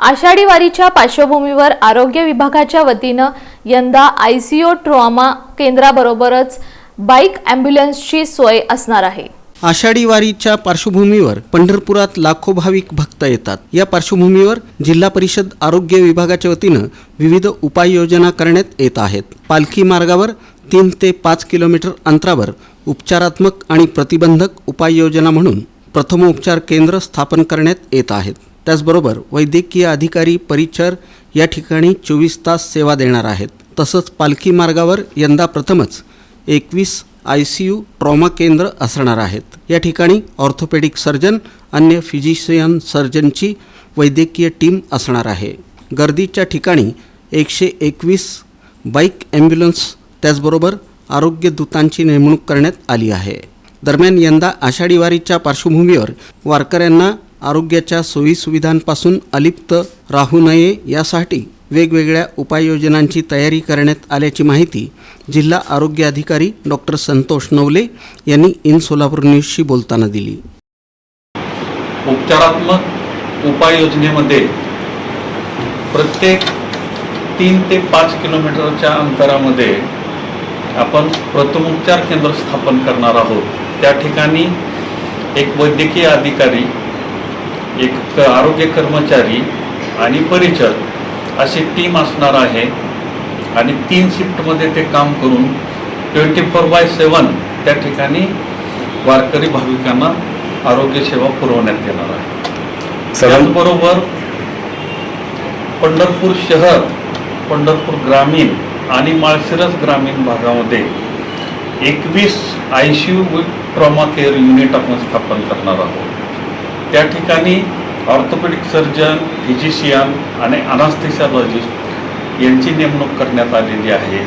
आषाढी वारीच्या पार्श्वभूमीवर आरोग्य विभागाच्या वतीनं यंदा आयसीओ ट्रॉमा केंद्राबरोबरच बाईक अँब्युलन्सची सोय असणार आहे. आषाढी वारीच्या पार्श्वभूमीवर पंढरपुरात लाखो भाविक भक्त येतात. या पार्श्वभूमीवर जिल्हा परिषद आरोग्य विभागाच्या वतीनं विविध उपाययोजना करण्यात येत आहेत. पालखी मार्गावर तीन ते पाच किलोमीटर अंतरावर उपचारात्मक आणि प्रतिबंधक उपाययोजना म्हणून प्रथमोपचार केंद्र स्थापन करण्यात येत आहेत. त्याचबरोबर वैद्यकीय अधिकारी परिचर या ठिकाणी चोवीस तास सेवा देणार आहेत. तसंच पालखी मार्गावर यंदा प्रथमच एकवीस आय सी यू ट्रॉमा केंद्र असणार आहेत. या ठिकाणी ऑर्थोपेडिक सर्जन अन्य फिजिशियन सर्जनची वैद्यकीय टीम असणार आहे. गर्दीच्या ठिकाणी एकशे एकवीस बाईक ॲम्ब्युलन्स त्याचबरोबर आरोग्य दूतांची नेमणूक करण्यात आली आहे. दरम्यान यंदा आषाढी वारीच्या पार्श्वभूमीवर वारकऱ्यांना आरोग्याच्या सोयीसुविधांपासून अलिप्त राहू नये यासाठी वेगवेगळ्या उपाययोजनांची तयारी करण्यात आल्याची माहिती जिल्हा आरोग्य अधिकारी डॉक्टर संतोष नवले यांनी इन सोलापूर न्यूजशी बोलताना दिली. उपचारात्मक उपाययोजनेमध्ये प्रत्येक तीन ते पाच किलोमीटरच्या अंतरामध्ये आपण प्रथमोपचार केंद्र स्थापन करणार आहोत. त्या ठिकाणी एक वैद्यकीय अधिकारी एक आरोग्य कर्मचारी आणि परिचर अशी टीम असणार आहे. आणि तीन शिफ्टमध्ये ते काम करून ट्वेंटी फोर बाय सेवन त्या ठिकाणी वारकरी भाविकांना आरोग्यसेवा पुरवण्यात येणार आहे. त्याचबरोबर पंढरपूर शहर पंढरपूर ग्रामीण आणि माळशिरस ग्रामीण भागामध्ये एकवीस I C U trauma care unit आपण स्थापन करणार आहोत. त्या ठिकाणी ऑर्थोपेडिक सर्जन फिजिशियन आणि अनास्थेसिओलॉजिस्ट यांची नेमणूक करण्यात आलेली आहे.